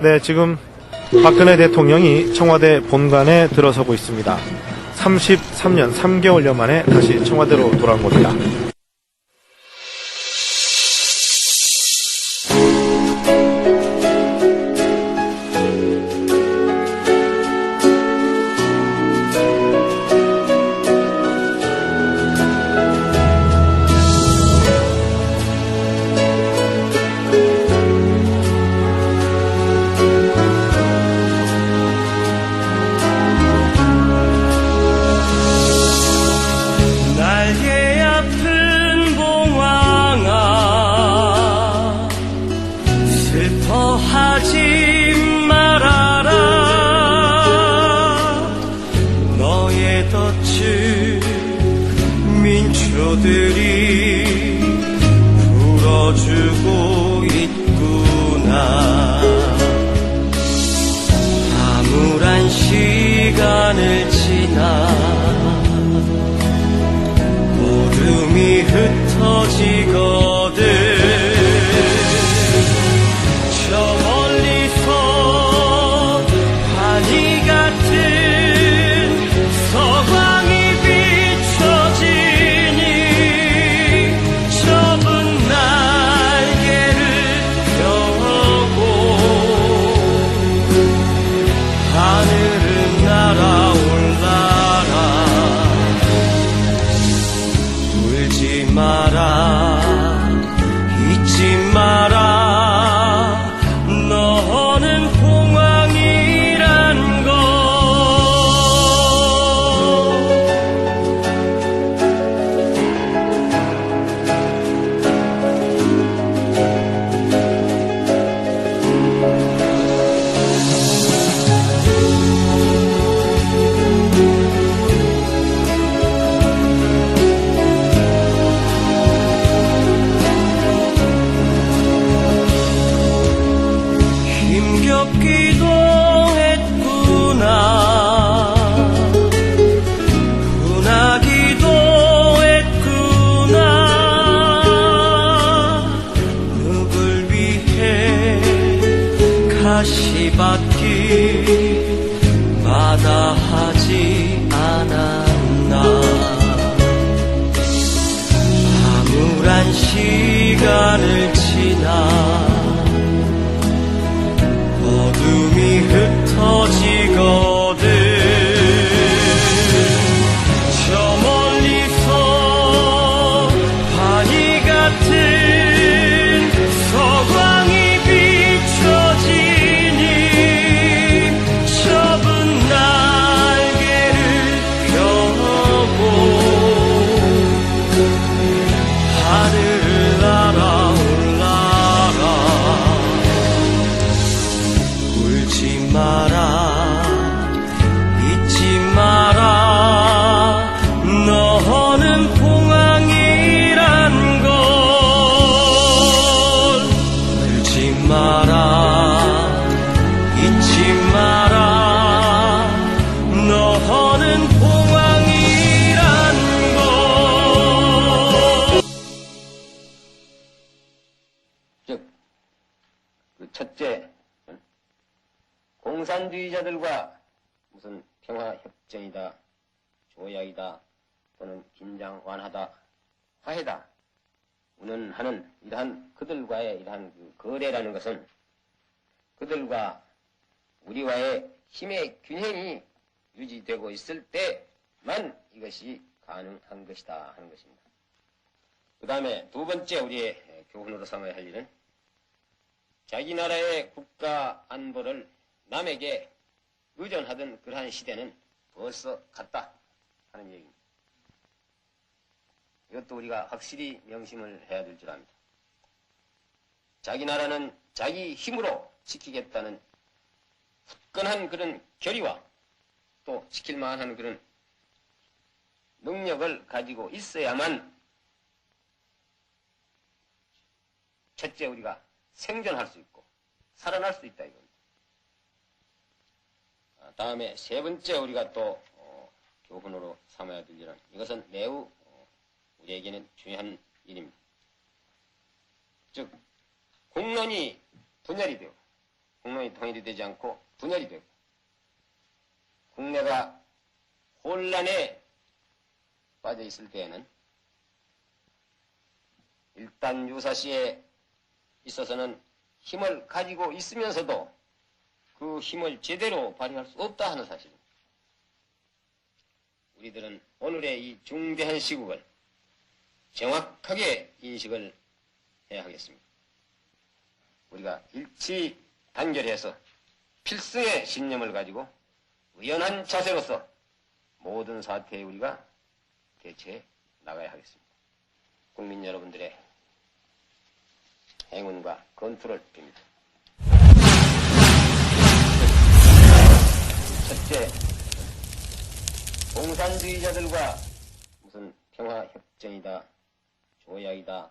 네, 지금 박근혜 대통령이 청와대 본관에 들어서고 있습니다. 33년 3개월여 만에 다시 청와대로 돌아온 겁니다. 하지 말아라. 너의 덫을 민초들이 풀어주고 있구나. 암울한 시간을 지나 어둠이 흩어지거 She 마다하지 않았나. 암울한 시간을 지나 하 첫째, 공산주의자들과 무슨 평화협정이다, 조약이다, 또는 긴장 완화다, 화해다, 운운하는 이러한 그들과의 이러한 그 거래라는 것은 그들과 우리와의 힘의 균형이 유지되고 있을 때만 이것이 가능한 것이다 하는 것입니다. 그 다음에 두 번째 우리의 교훈으로 삼아야 할 일은 자기 나라의 국가 안보를 남에게 의존하던 그러한 시대는 벌써 갔다 하는 얘기입니다. 이것도 우리가 확실히 명심을 해야 될 줄 압니다. 자기 나라는 자기 힘으로 지키겠다는 굳건한 그런 결의와 또 지킬 만한 그런 능력을 가지고 있어야만 첫째 우리가 생존할 수 있고 살아날 수 있다 이겁니다. 아, 다음에 세 번째 우리가 또 어, 교훈으로 삼아야 될 일은 이것은 매우 어, 우리에게는 중요한 일입니다. 즉 공론이 분열이 되고 국론이 통일이 되지 않고 분열이 되고 국내가 혼란에 빠져 있을 때에는 일단 유사시에 있어서는 힘을 가지고 있으면서도 그 힘을 제대로 발휘할 수 없다 하는 사실입니다. 우리들은 오늘의 이 중대한 시국을 정확하게 인식을 해야 하겠습니다. 우리가 일치 단결해서 필승의 신념을 가지고 의연한 자세로서 모든 사태에 우리가 대처해 나가야 하겠습니다. 국민 여러분들의 행운과 건투를 빕니다. 첫째, 공산주의자들과 무슨 평화협정이다, 조약이다,